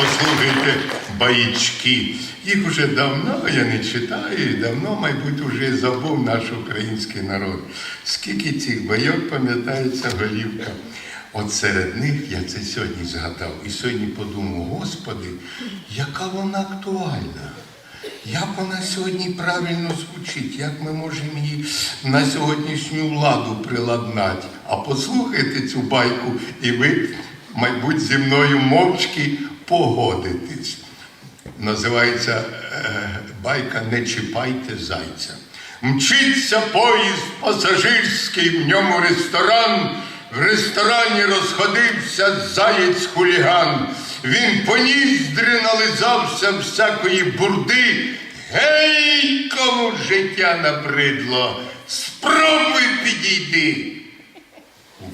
послухайте баїчки. Їх уже давно я не читаю, давно, мабуть, уже забув наш український народ. Скільки цих байок пам'ятається голівка. От серед них я це сьогодні згадав. І сьогодні подумав, Господи, яка вона актуальна. Як вона сьогодні правильно звучить, як ми можемо її на сьогоднішню владу приладнати? А послухайте цю байку, і ви, мабуть, зі мною мовчки погодитесь. Називається е, байка Не чіпайте зайця. Мчиться поїзд пасажирський, в ньому ресторан. В ресторані розходився заєць хуліган. Він поніздри нализався всякої бурди. Гей, кому життя набридло, спробуй підійди.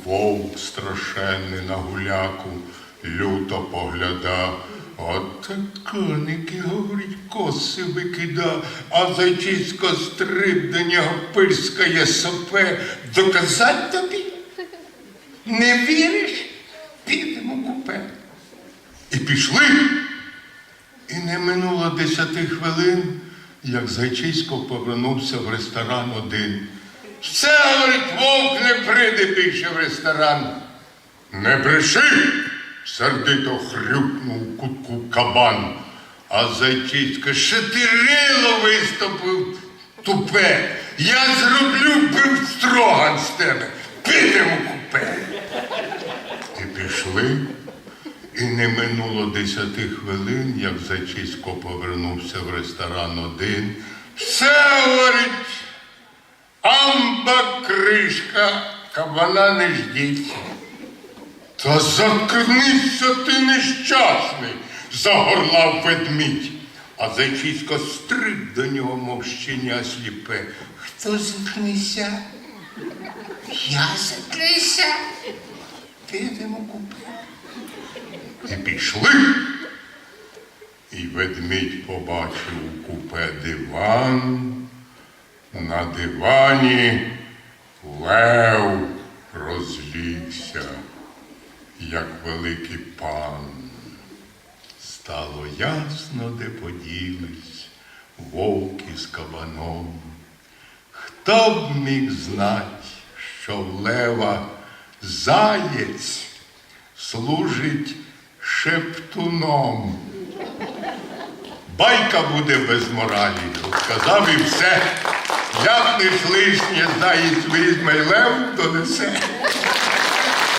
Вовк страшенний на гуляку люто погляда. От коники, говорить, коси викида, а зайчисько стриб до нього пирскає сопе. Доказать тобі? Не віриш? Підемо купе. І пішли. І не минуло десяти хвилин, як Зайчисько повернувся в ресторан один. Все, говорить, вовк не прийде більше в ресторан. Не бреши, сердито хрюкнув у кутку кабан. А Зайчисько шатирило виступив тупе. Я зроблю пивстроган з тебе. Підемо купе. І пішли. І не минуло десяти хвилин, як Зайчисько повернувся в ресторан один. Все говорить, амба кришка, кабана не ждіть. Та заткнися ти нещасний, загорлав ведмідь. А Зайчисько стриб до нього, мов щеня сліпе. Хто заткнися? Я заткнися. Підемо купе. І пішли. І ведмідь побачив у купе диван. На дивані лев розлігся, як великий пан. Стало ясно, де поділись вовки з кабаном. Хто б міг знать, що в лева заєць служить шептуном. Байка буде без моралі, сказав і все. Ляпнеш лишнє, заєць візьме лев донесе.